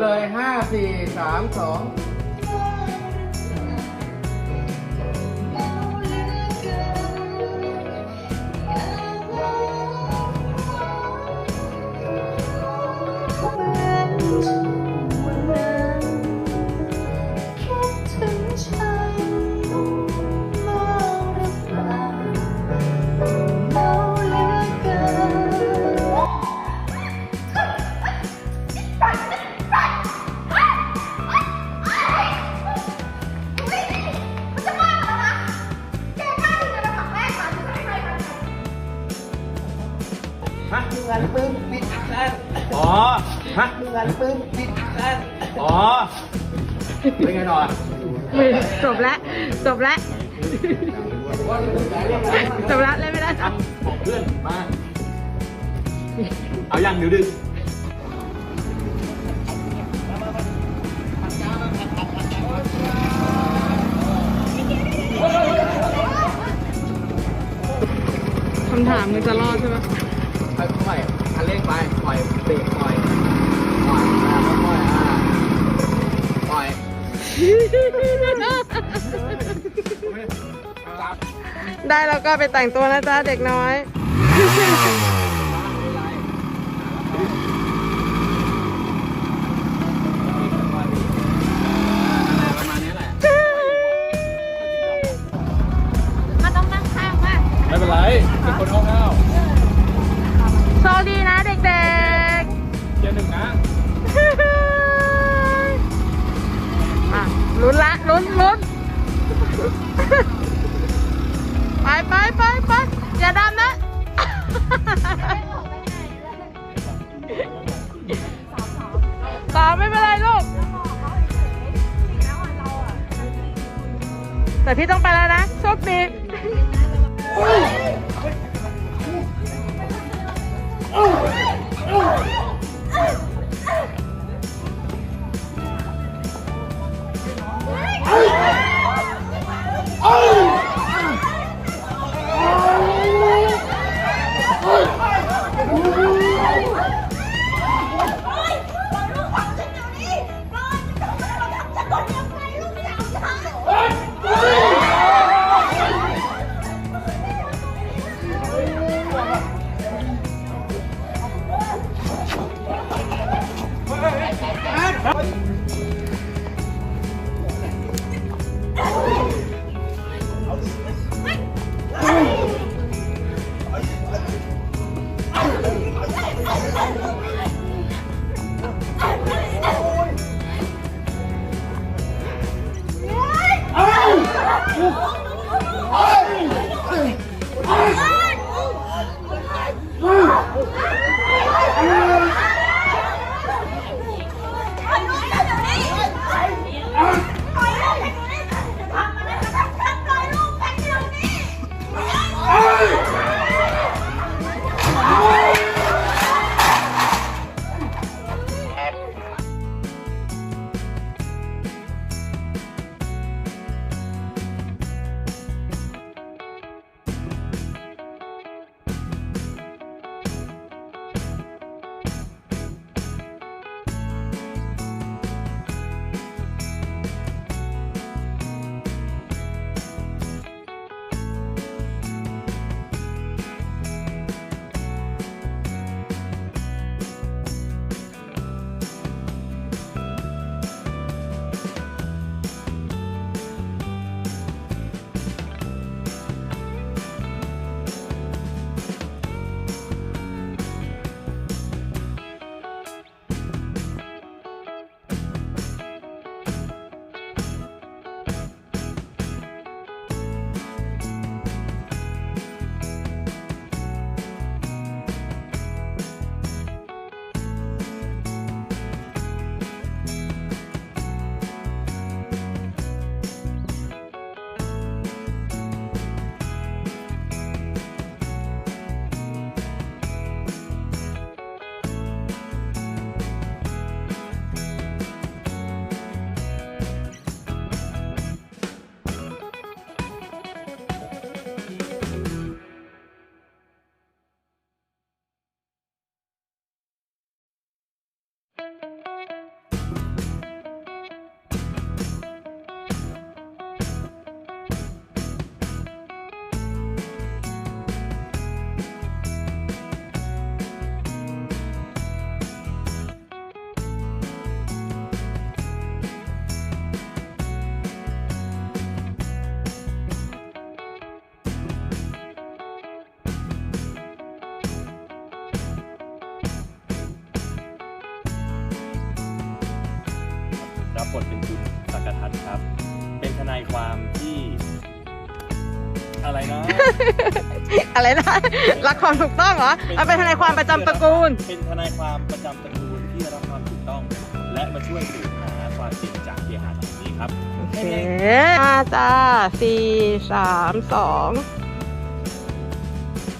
เลยห้าสี่สา ฮะมึงอันปึ้งปิดอักษรอ๋อฮะมึงอันปึ้งปิดอักษรอ๋อเป็นไงหน่อยไม่จบแล้วจบแล้วจบแล้วเล่นไม่ได้ครับบอกเพื่อนมาเอายังเดี๋ยวดึงคำถามมึงจะรอดใช่ไหม ค่อยๆคันเร่งไปปล่อยเบรกปล่อยปล่อยอ่าค่อยๆอ่าปล่อยจับได้แล้วก็ไปแต่งตัวนะจ๊ะเด็กน้อยประมาณนี้แหละมันต้องนั่งข้างมากไม่เป็นไร เป็นคนห้าวโช คดีนะเด็กๆเกียร์หนึ่งนะๆ อะลุ้นละลุ้นลุ้นไปไปไปไปอย่าดำนะ ต่อไม่เป็นไรลูก แต่พี่ต้องไปแล้วนะโชคดี Oh! เทเป็นคุณสักทัศน์ครับ เป็นทนายความที่ อะไรนะ อะไรนะ รักความถูกต้องเหรอเอาเป็นทนายความประจำตระกูล เป็นทนายความประจำตระกูลที่รักความถูกต้อง และมาช่วยสืบหาความจริงจากเคหะแห่งนี้ครับโอเคห้าจ้าสี่สามสอง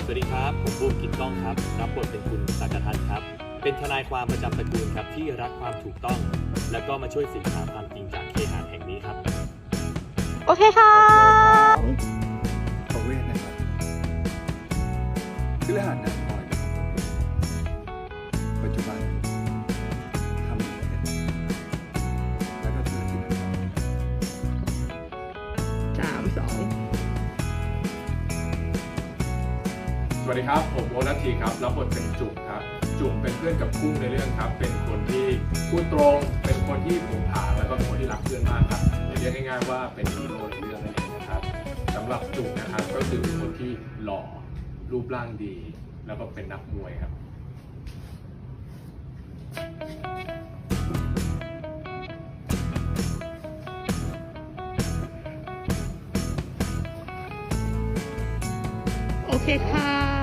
สวัสดีครับ ผมบูมกินกล้องครับ รับบทเป็นคุณสักทัศน์ครับ เป็นทนายความประจำตระกูลครับที่รักความถูกต้อง และก็มาช่วยสืบหาความจริงจากเคหะแห่งนี้ครับ โอเคค่ะประเวศนะครับคือรหัสนางคอยนะครับปัจจุบันทำอยู่เนี่ยแล้วก็ธุรกิจนะครับสามสอง สวัสดีครับ ผมโอนัททีครับ รับบทเป็นจุ๋มครับ จุ๋มเป็นเพื่อนกับกุ้งในเรื่องครับ เป็นคนที่พูดตรง เป็นคนที่ผงผางแล้วก็เป็นคนที่รักเพื่อนมากครับเรียกง่ายๆว่าเป็นฮีโร่ในเรื่องนั่นเองนะครับสำหรับจุ๋มนะครับก็คือเป็นคนที่หล่อรูปร่างดี แล้วก็เป็นนักมวยครับโอเคค่ะ